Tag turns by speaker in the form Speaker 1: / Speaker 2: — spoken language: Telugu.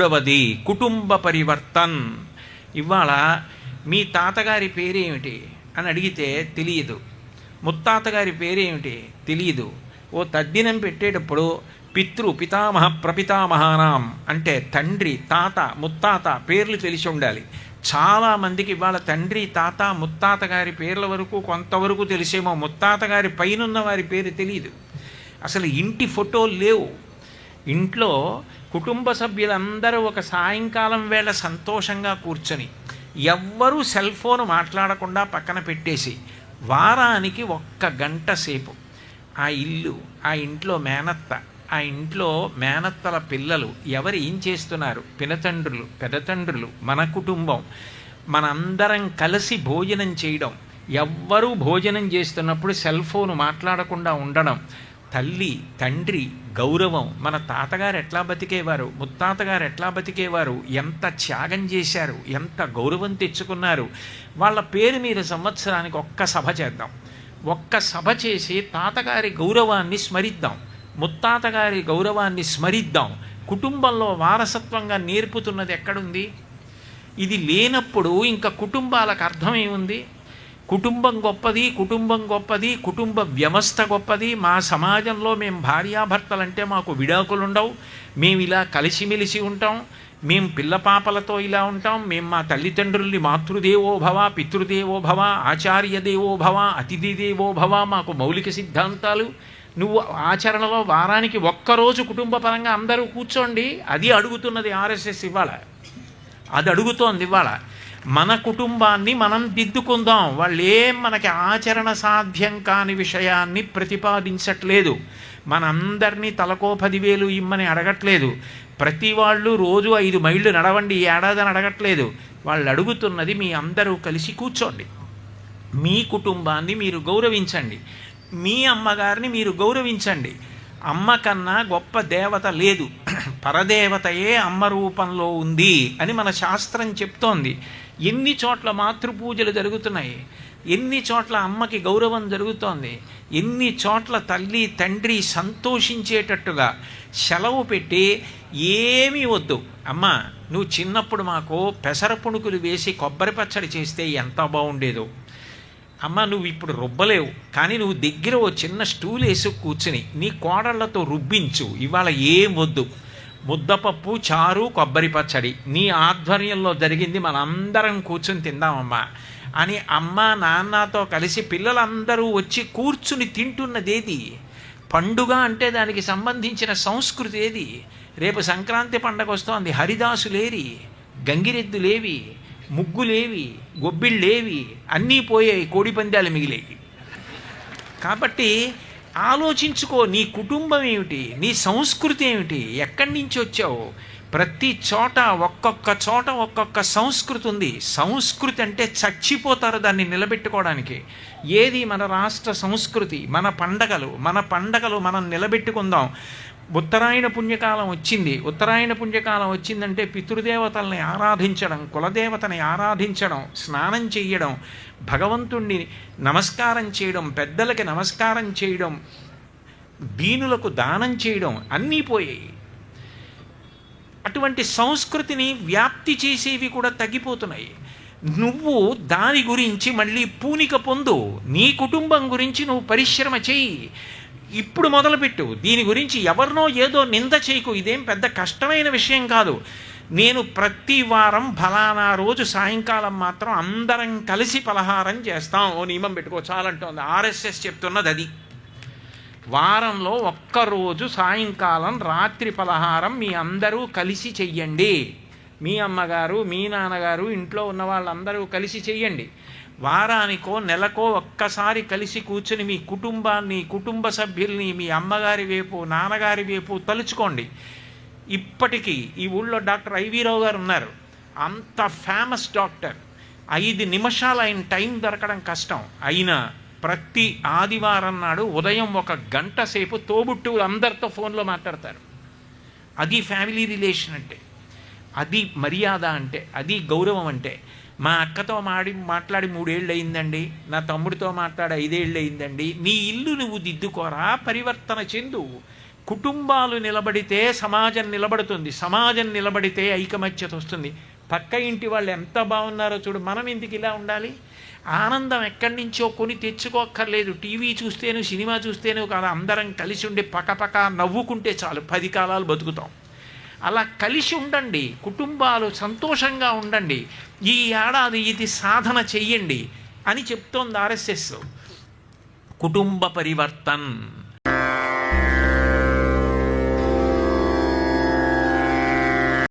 Speaker 1: మూడవది కుటుంబ పరివర్తన్. ఇవాళ మీ తాతగారి పేరేమిటి అని అడిగితే తెలియదు. ముత్తాతగారి పేరేమిటి తెలియదు. ఓ తద్దినం పెట్టేటప్పుడు పితృ పితామహ ప్రపితామహానాం అంటే తండ్రి తాత ముత్తాత పేర్లు తెలిసి ఉండాలి. చాలా మందికి ఇవాళ తండ్రి తాత ముత్తాత గారి పేర్ల వరకు కొంతవరకు తెలిసేమో. ముత్తాత గారి పైనున్న వారి పేరు తెలియదు. అసలు ఇంటి ఫోటోలు లేవు. ఇంట్లో కుటుంబ సభ్యులందరూ ఒక సాయంకాలం వేళ సంతోషంగా కూర్చొని ఎవ్వరూ సెల్ ఫోన్ మాట్లాడకుండా పక్కన పెట్టేసి వారానికి ఒక్క గంట సేపు ఆ ఇల్లు ఆ ఇంట్లో మేనత్త ఆ ఇంట్లో మేనత్తల పిల్లలు ఎవరు ఏం చేస్తున్నారు? పినతండ్రులు పెదతండ్రులు మన కుటుంబం మనందరం కలిసి భోజనం చేయడం ఎవ్వరూ భోజనం చేస్తున్నప్పుడు సెల్ ఫోన్ మాట్లాడకుండా ఉండడం తల్లి తండ్రి గౌరవం. మన తాతగారు ఎట్లా బతికేవారు? ముత్తాతగారు ఎట్లా బతికేవారు? ఎంత త్యాగం చేశారు? ఎంత గౌరవం తెచ్చుకున్నారు? వాళ్ళ పేరు మీద సంవత్సరానికి ఒక్క సభ చేద్దాం. ఒక్క సభ చేసి తాతగారి గౌరవాన్ని స్మరిద్దాం. ముత్తాతగారి గౌరవాన్ని స్మరిద్దాం. కుటుంబంలో వారసత్వంగా నేర్పుతున్నది ఎక్కడుంది? ఇది లేనప్పుడు ఇంకా కుటుంబాలకు అర్థమేముంది కుటుంబం గొప్పది కుటుంబం గొప్పది కుటుంబ వ్యవస్థ గొప్పది. మా సమాజంలో మేము భార్యాభర్తలంటే మాకు విడాకులు ఉండవు మేము ఇలా కలిసిమెలిసి ఉంటాం. మేము పిల్లపాపలతో ఇలా ఉంటాం. మేము మా తల్లిదండ్రుల్ని మాతృదేవో భవ పితృదేవో భవ ఆచార్య దేవో భవ అతిథి దేవో భవ మాకు మౌలిక సిద్ధాంతాలు. నువ్వు ఆచరణలో వారానికి ఒక్కరోజు కుటుంబ పరంగా అందరూ కూర్చోండి. అది అడుగుతున్నది ఆర్ఎస్ఎస్ ఇవాళ అది అడుగుతోంది ఇవాళ మన కుటుంబాన్ని మనం దిద్దుకుందాం. వాళ్ళు ఏం మనకి ఆచరణ సాధ్యం కాని విషయాన్ని ప్రతిపాదించట్లేదు. మనందరినీ తలకో పదివేలు ఇమ్మని అడగట్లేదు. ప్రతి వాళ్ళు రోజు ఐదు మైళ్ళు నడవండి ఏడాదని అడగట్లేదు. వాళ్ళు అడుగుతున్నది మీ అందరూ కలిసి కూర్చోండి. మీ కుటుంబాన్ని మీరు గౌరవించండి. మీ అమ్మగారిని మీరు గౌరవించండి. అమ్మ కన్నా గొప్ప దేవత లేదు. పరదేవతయే అమ్మ రూపంలో ఉంది అని మన శాస్త్రం చెప్తోంది. ఎన్ని చోట్ల మాతృపూజలు జరుగుతున్నాయి? ఎన్ని చోట్ల అమ్మకి గౌరవం జరుగుతోంది? ఎన్ని చోట్ల తల్లి తండ్రి సంతోషించేటట్టుగా సెలవు పెట్టి ఏమీ వద్దు. అమ్మ నువ్వు చిన్నప్పుడు మాకు పెసర పుణుకులు వేసి కొబ్బరి పచ్చడి చేస్తే ఎంత బాగుండేదో. అమ్మ నువ్వు ఇప్పుడు రుబ్బలేవు. కానీ నువ్వు దగ్గర ఓ చిన్న స్టూల్ వేసి కూర్చుని నీ కోడళ్ళతో రుబ్బించు. ఇవాళ ఏం వద్దు. ముద్దపప్పు చారు కొబ్బరి పచ్చడి. నీ ఆధ్వర్యంలో జరిగింది మనందరం కూర్చుని తిందామమ్మా అని అమ్మ నాన్నతో కలిసి పిల్లలందరూ వచ్చి కూర్చుని తింటున్నదేది? పండుగ అంటే దానికి సంబంధించిన సంస్కృతి ఏది? రేపు సంక్రాంతి పండగ వస్తోంది హరిదాసులేరి గంగిరెద్దులేవి ముగ్గులేవి గొబ్బిళ్ళేవి అన్నీ పోయాయి కోడిపందాలు మిగిలేవి కాబట్టి ఆలోచించుకో నీ కుటుంబం ఏమిటి నీ సంస్కృతి ఏమిటి ఎక్కడి నుంచి వచ్చావు ప్రతి చోట ఒక్కొక్క చోట ఒక్కొక్క సంస్కృతి ఉంది. సంస్కృతి అంటే చచ్చిపోతారు దాన్ని నిలబెట్టుకోవడానికి. ఏది మన రాష్ట్ర సంస్కృతి మన పండగలు మన పండగలు మనం నిలబెట్టుకుందాం. ఉత్తరాయణ పుణ్యకాలం వచ్చింది. ఉత్తరాయణ పుణ్యకాలం వచ్చిందంటే పితృదేవతల్ని ఆరాధించడం కులదేవతని ఆరాధించడం స్నానం చేయడం భగవంతుణ్ణి నమస్కారం చేయడం పెద్దలకి నమస్కారం చేయడం దీనులకు దానం చేయడం అన్నీ పోయాయి. అటువంటి సంస్కృతిని వ్యాప్తి చేసేవి కూడా తగ్గిపోతున్నాయి. నువ్వు దాని గురించి మళ్ళీ పూనిక పొందు. నీ కుటుంబం గురించి నువ్వు పరిశ్రమ చేయి. ఇప్పుడు మొదలుపెట్టు. దీని గురించి ఎవరినో ఏదో నింద చేయకు. ఇదేం పెద్ద కష్టమైన విషయం కాదు. నేను ప్రతి వారం ఫలానా రోజు సాయంకాలం మాత్రం అందరం కలిసి పలహారం చేస్తాం. ఓ నియమం పెట్టుకో. చాలంటోంది. ఆర్ఎస్ఎస్ చెప్తున్నది అది. వారంలో ఒక్కరోజు సాయంకాలం రాత్రి పలహారం మీ అందరూ కలిసి చెయ్యండి. మీ అమ్మగారు మీ నాన్నగారు ఇంట్లో ఉన్న వాళ్ళందరూ కలిసి చెయ్యండి. వారానికో నెలకో ఒక్కసారి కలిసి కూర్చుని మీ కుటుంబాన్ని కుటుంబ సభ్యుల్ని మీ అమ్మగారి వైపు నాన్నగారి వైపు తలుచుకోండి. ఇప్పటికీ ఈ ఊళ్ళో డాక్టర్ ఐవీరావు గారు ఉన్నారు. అంత ఫేమస్ డాక్టర్. ఐదు నిమిషాలు ఆయన టైం దొరకడం కష్టం. అయినా ప్రతి ఆదివారం నాడు ఉదయం ఒక గంట సేపు తోబుట్టువులు అందరితో ఫోన్లో మాట్లాడతారు. అది ఫ్యామిలీ రిలేషన్ అంటే అది మర్యాద అంటే అది గౌరవం అంటే. మా అక్కతో మాడి మాట్లాడి మూడేళ్ళు అయిందండి నా తమ్ముడితో మాట్లాడి ఐదేళ్ళు అయిందండి నీ ఇల్లు నువ్వు దిద్దుకోరా పరివర్తన చెందు. కుటుంబాలు నిలబడితే సమాజం నిలబడుతుంది సమాజం నిలబడితే ఐకమత్యత వస్తుంది పక్క ఇంటి వాళ్ళు ఎంత బాగున్నారో చూడు మనం ఇందుకు ఇలా ఉండాలి? ఆనందం ఎక్కడి నుంచో కొని తెచ్చుకోక్కర్లేదు. టీవీ చూస్తేను సినిమా చూస్తేను కాదు అందరం కలిసి ఉండి పకపక నవ్వుకుంటే చాలు. పది కాలాలు బతుకుతాం. అలా కలిసి ఉండండి. కుటుంబాలు సంతోషంగా ఉండండి. ఈ ఏడాది ఇది సాధన చెయ్యండి అని చెప్తోంది ఆర్ఎస్ఎస్. కుటుంబ పరివర్తన్.